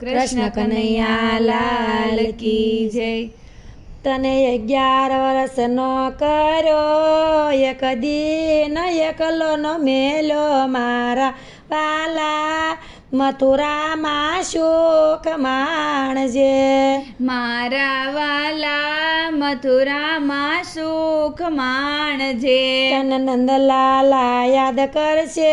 કૃષ્ણ કનૈયા લાલ કી જય. તને અગિયાર વર્ષ નો કર્યો, એક દિન એકલો નો મેલો મારા વાલા મથુરામાં શોક માણજે. મારા વાલા મથુરામાં શોક માણજે. તન નંદલાલા યાદ કરશે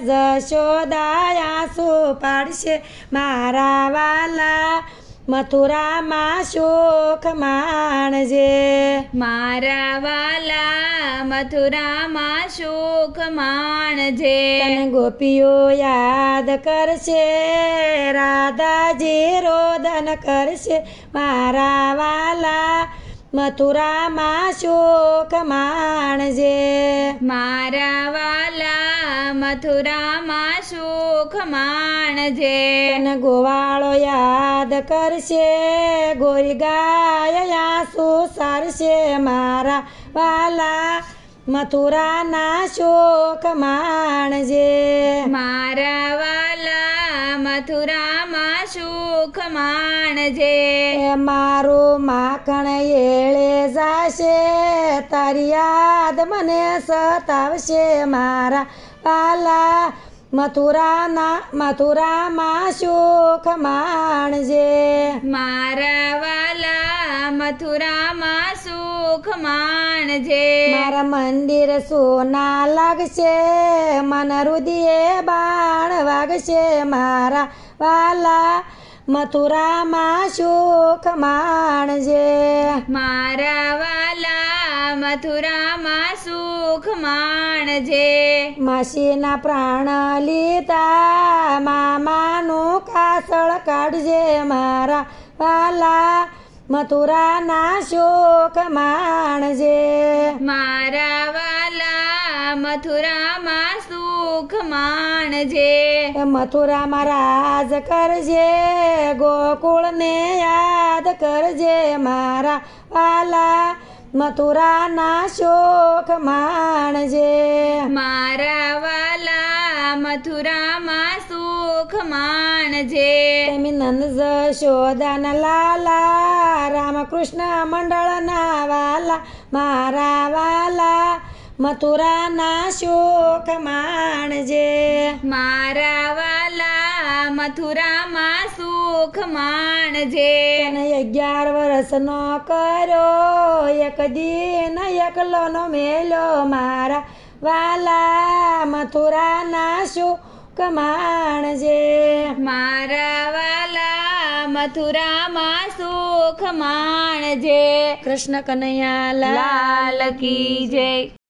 જશોદા આંસુ પાડશે. મારા વાલા મથુરામાં શોક માણજે. મારા વાલા મથુરામાં શોક માણજે. તને ગોપીઓ યાદ કરશે રાધાજી રોદન કરશે. મારા વાલા મથુરામાં શોક માણજે. મારા વાલા મથુરામાં સુખ માણજે ગોવાળો યાદ કરશે ગોરી ગાય આંસુ સારશે મારા વાલા. મથુરાના શોક માણજે મારા વાલા મથુરામાં સુખ માણજે મારું માખણ એળે જાશે તારી યાદ મને સતાવશે મારા વાલા મથુરાના મથુરામાં શોખ માણજે મારા વાલા મથુરામાં સુખ માણજે મારા મંદિર સોના લાગશે મન રુદિએ બાણ વાગશે મારા વાલા મથુરામાં સુખ માણજે મારા વાલા મથુરામાં સુખ માણજે. માસીના પ્રાણ લીતા મામાનું કાસળ કાઢજે મારા વાલા. મથુરાના શોક માણજે. મારા વાલા મથુરામાં સુખ માણજે. મથુરામાં રાજ કરજે ગોકુળને યાદ કરજે મારા વાલા. મથુરાના શોખ માણજે. મારા વાલા મથુરામાં સુખ માણજે. નંદ જશોદાના લાલા રામકૃષ્ણ મંડળના વાલા મારા વાલા મથુરાના શોક માણજે. મારા વાલા મથુરામાં સુખ માણજે. અગિયાર વર્ષનો કર્યો એક દિન એકલો નો મેલો મારા વાલા મથુરાના શોક માણજે. મારા વાલા મથુરામાં સુખ માણજે. કૃષ્ણ કનૈયા લાલ કી જય.